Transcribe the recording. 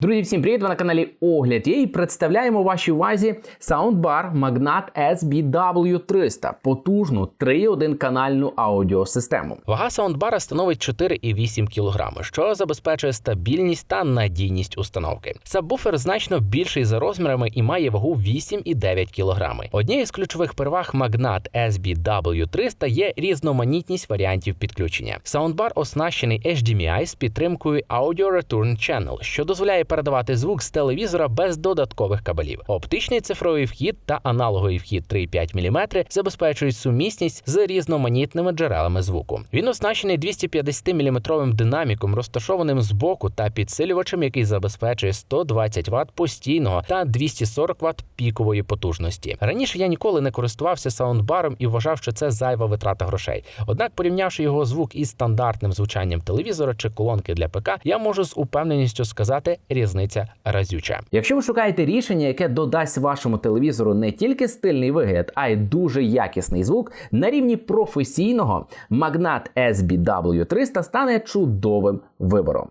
Друзі, всім привіт! Ви на каналі Огляд є і представляємо вашій увазі саундбар Magnat SBW300 потужну 3.1 канальну аудіосистему. Вага саундбара становить 4,8 кг, що забезпечує стабільність та надійність установки. Сабвуфер значно більший за розмірами і має вагу 8,9 кг. Однією з ключових переваг Magnat SBW300 є різноманітність варіантів підключення. Саундбар оснащений HDMI з підтримкою Audio Return Channel, що дозволяє передавати звук з телевізора без додаткових кабелів. Оптичний цифровий вхід та аналоговий вхід 3,5 мм забезпечують сумісність з різноманітними джерелами звуку. Він оснащений 250-мм динаміком, розташованим збоку та підсилювачем, який забезпечує 120 Вт постійного та 240 Вт пікової потужності. Раніше я ніколи не користувався саундбаром і вважав, що це зайва витрата грошей. Однак, порівнявши його звук із стандартним звучанням телевізора чи колонки для ПК, я можу з упевненістю сказати, різниця разюча. Якщо ви шукаєте рішення, яке додасть вашому телевізору не тільки стильний вигляд, а й дуже якісний звук, на рівні професійного магнат SBW300 стане чудовим вибором.